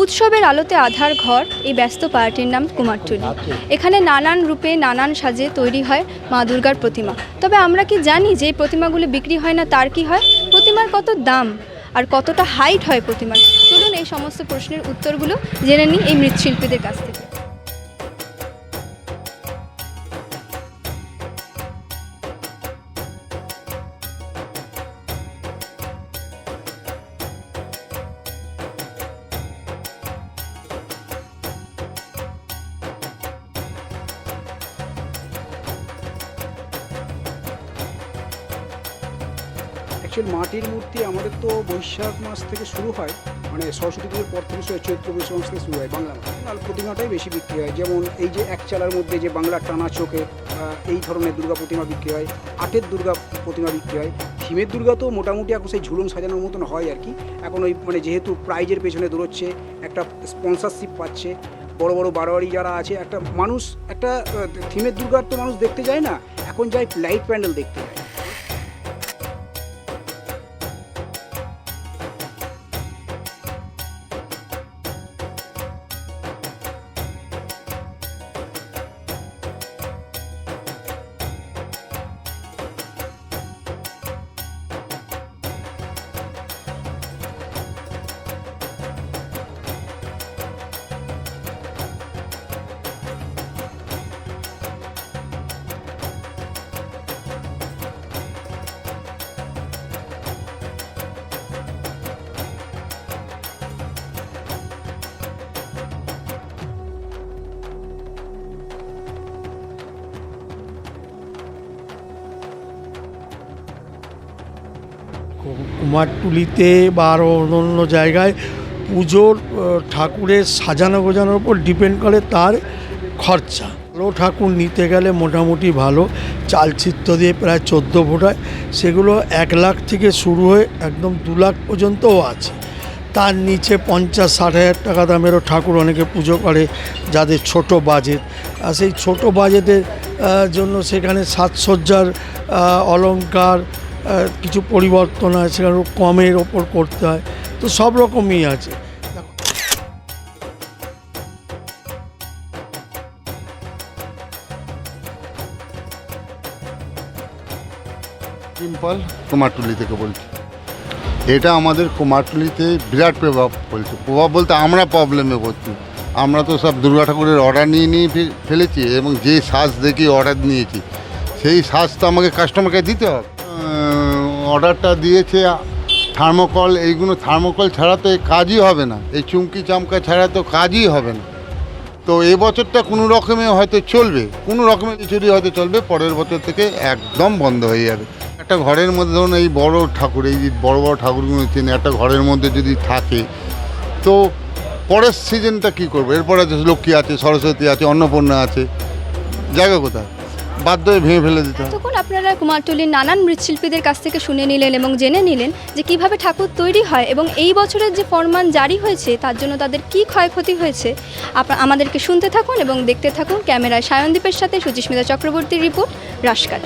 উৎসবের আলোতে আধার ঘর, এই ব্যস্ত পার্টির নাম কুমারটুলি। এখানে নানান রূপে নানান সাজে তৈরি হয় মা দুর্গার প্রতিমা। তবে আমরা কি জানি যে প্রতিমাগুলো বিক্রি হয় না, তার কি হয়? প্রতিমার কত দাম আর কতটা হাইট হয় প্রতিমার? চলুন এই সমস্ত প্রশ্নের উত্তরগুলো জেনে নিই এই মৃৎশিল্পীদের কাছ থেকে। অ্যাকচুয়াল মাটির মূর্তি, আমাদের তো বৈশাখ মাস থেকে শুরু হয় মানে সরস্বতী পুজোর পর থেকে চৈত্র বৈশাখ মাস থেকে শুরু হয় বাংলা লাল প্রতিমাটাই বেশি বিক্রি হয়, যেমন এই যে এক চালার মধ্যে যে বাংলা টানা চোখে এই ধরনের দুর্গা প্রতিমা বিক্রি হয়, আটের দুর্গা প্রতিমা বিক্রি হয় থিমের দুর্গা তো মোটামুটি এখন সেই ঝুলন সাজানোর মতন হয় আর কি। এখন ওই মানে যেহেতু প্রাইজের পেছনে দৌড়চ্ছে, একটা স্পন্সরশিপ পাচ্ছে, বড় বড় বারোয়ারি যারা আছে, একটা মানুষ, একটা থিমের দুর্গার তো মানুষ দেখতে যায় না, এখন যায় লাইট প্যান্ডেল দেখতে যায়। কুমারটুলিতে বা আরও অন্য জায়গায় পুজোর ঠাকুরের সাজানো গোজানোর উপর ডিপেন্ড করে তার খরচা। ভালো ঠাকুর নিতে গেলে মোটামুটি ভালো। চালচিত্র দিয়ে প্রায় চোদ্দ ফোটায় সেগুলো এক লাখ থেকে শুরু হয়ে একদম দু লাখ পর্যন্তও আছে। তার নিচে পঞ্চাশ ষাট হাজার টাকা দামেরও ঠাকুর অনেকে পুজো করে যাদের ছোট বাজেট। আর সেই ছোট বাজেটের জন্য সেখানে সাজসজ্জার আহ, কিছু পরিবর্তন হয় সেখানে কমের ওপর করতে হয়। তো সব রকমই আছে। সিম্পল, কুমারটুলি থেকে বলছি। এটা আমাদের কুমারটুলিতে বিরাট প্রভাব ফেলছে। প্রভাব বলতে আমরা প্রবলেমে পড়ছি। আমরা তো সব দুর্গা ঠাকুরের অর্ডার নিয়ে নিয়ে ফেলেছি এবং যে শ্বাস দেখি অর্ডার নিয়েছি, সেই শ্বাস তো আমাকে কাস্টমারকে দিতে হবে। অর্ডারটা দিয়েছে, থার্মোকল, এইগুলো থার্মোকল ছাড়া তো এই কাজই হবে না। এই চুমকি চামকা ছাড়া তো কাজই হবে না। তো এই বছরটা কোনো রকমে হয়তো চলবে, কোনো রকমের কিছুরই হয়তো চলবে, পরের বছর থেকে একদম বন্ধ হয়ে যাবে। একটা ঘরের মধ্যে ধরুন এই বড় ঠাকুর, এই বড় বড় ঠাকুরগুলো চেনে, একটা ঘরের মধ্যে যদি থাকে, তো পরের সিজনটা কী করব? এরপরে আছে লক্ষ্মী আছে, সরস্বতী আছে, অন্নপূর্ণা আছে, জায়গা কোথায়? বাধ্য হয়ে ভেঙে ফেলে দিতে হয়। তখন আপনারা কুমারটুলির নানান মৃৎশিল্পীদের কাছ থেকে শুনে নিলেন এবং জেনে নিলেন যে কীভাবে ঠাকুর তৈরি হয় এবং এই বছরের যে ফরমান জারি হয়েছে, তার জন্য তাদের কি ক্ষয়ক্ষতি হয়েছে আমাদেরকে শুনতে থাকুন এবং দেখতে থাকুন ক্যামেরায় সায়নদীপের সাথে সুচিস্মিতা চক্রবর্তীর রিপোর্ট রাশকাট